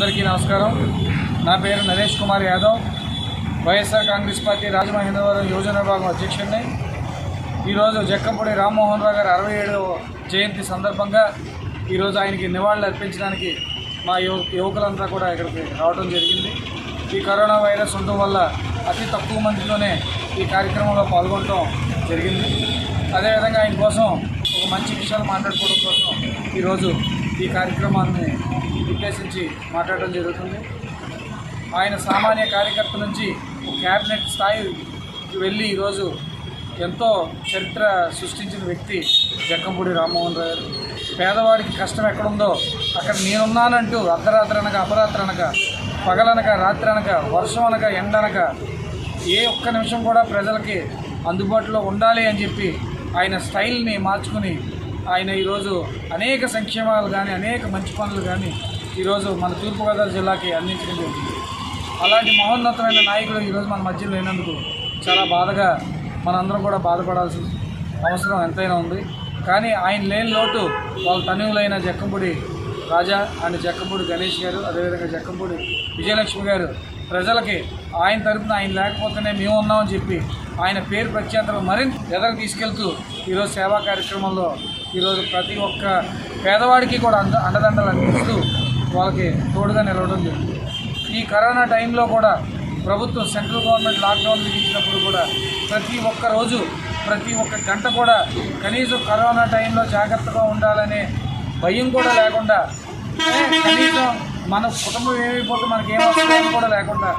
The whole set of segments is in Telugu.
అందరికీ నమస్కారం. నా పేరు నరేష్ కుమార్ యాదవ్. వైఎస్ఆర్ కాంగ్రెస్ పార్టీ రాజమహేంద్రవరం యువజన విభాగం అధ్యక్షుడిని. ఈరోజు జక్కంపూడి రామ్మోహన్ రావు గారు అరవై ఏడవ జయంతి సందర్భంగా ఈరోజు ఆయనకి నివాళులు అర్పించడానికి మా యువ యువకులంతా కూడా ఇక్కడికి రావడం జరిగింది. ఈ కరోనా వైరస్ ఉండటం వల్ల అతి తక్కువ మందిలోనే ఈ కార్యక్రమంలో పాల్గొనడం జరిగింది. అదేవిధంగా ఆయన కోసం ఒక మంచి విషయాలు మాట్లాడుకోవడం కోసం ఈరోజు ఈ కార్యక్రమాన్ని ఉద్దేశించి మాట్లాడడం జరుగుతుంది. ఆయన సామాన్య కార్యకర్త నుంచి క్యాబినెట్ స్థాయికి వెళ్ళి ఈరోజు ఎంతో చరిత్ర సృష్టించిన వ్యక్తి జక్కంపూడి రామ్మోహన్ రావు గారు. పేదవాడికి కష్టం ఎక్కడుందో అక్కడ నేనున్నానంటూ అర్ధరాత్రి అనగా అపరాత్రి అనగా పగలనక రాత్రి అనక వర్షం అనక ఎండ అనక ఏ ఒక్క నిమిషం కూడా ప్రజలకి అందుబాటులో ఉండాలి అని చెప్పి ఆయన స్టైల్ని మార్చుకుని ఆయన ఈరోజు అనేక సంక్షేమాలు కానీ అనేక మంచి పనులు కానీ ఈరోజు మన తూర్పుగోదావరి జిల్లాకి అందించడం జరిగింది. అలాంటి మహోన్నతమైన నాయకుడు ఈరోజు మన మధ్యలో లేనందుకు చాలా బాధగా మనందరం కూడా బాధపడాల్సిన అవసరం ఎంతైనా ఉంది. కానీ ఆయన లేని లోటు వాళ్ళ తనువులైన జక్కంపూడి రాజా అండ్ జక్కంపూడి గణేష్ గారు అదేవిధంగా జక్కంపూడి విజయలక్ష్మి గారు ప్రజలకి ఆయన తరపున ఆయన లేకపోతేనే మేము ఉన్నామని చెప్పి ఆయన పేరు ప్రఖ్యాతలు మరింత ఎదరకు తీసుకెళ్తూ ఈరోజు సేవా కార్యక్రమంలో ఈరోజు ప్రతి ఒక్క పేదవాడికి కూడా అంద అండదండలు అందిస్తూ వాళ్ళకి తోడుగా నిలవడం జరిగింది. ఈ కరోనా టైంలో కూడా ప్రభుత్వం సెంట్రల్ గవర్నమెంట్ లాక్డౌన్ విధించినప్పుడు కూడా ప్రతి ఒక్క రోజు ప్రతి ఒక్క గంట కూడా కనీసం కరోనా టైంలో జాగ్రత్తగా ఉండాలనే భయం కూడా లేకుండా కనీసం మన కుటుంబం ఏమైపోతే మనకి ఏమో కూడా లేకుండా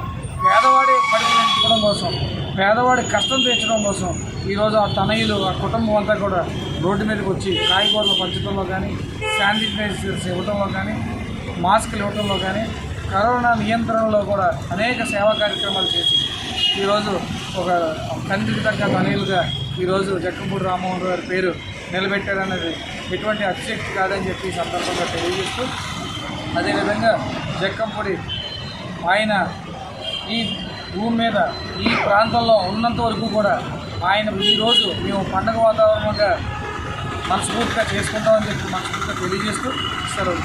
పేదవాడి కడుపు కోసం పేదవాడి కష్టం తీర్చడం కోసం ఈరోజు ఆ తనయులు ఆ కుటుంబం అంతా కూడా రోడ్డు మీదకి వచ్చి కాయగూరలు పంచడంలో కానీ శానిటైజర్స్ ఇవ్వడంలో కానీ మాస్కులు ఇవ్వడంలో కానీ కరోనా నియంత్రణలో కూడా అనేక సేవా కార్యక్రమాలు చేసి ఈరోజు ఒక తండ్రికి తగ్గ తనయులుగా ఈరోజు జక్కంపూడి రామ్మోహన్ గారి పేరు నిలబెట్టారన్నది ఎటువంటి అతిశక్తి కాదని చెప్పి సందర్భంగా తెలియజేస్తూ అదేవిధంగా జక్కంపూడి ఆయన ఈ భూమి మీద ఈ ప్రాంతంలో ఉన్నంత వరకు కూడా ఆయన ఈరోజు మేము పండగ వాతావరణంగా మనస్ఫూర్తిగా చేసుకుంటామని చెప్పి మనస్ఫూర్తిగా తెలియజేస్తూ సెలవు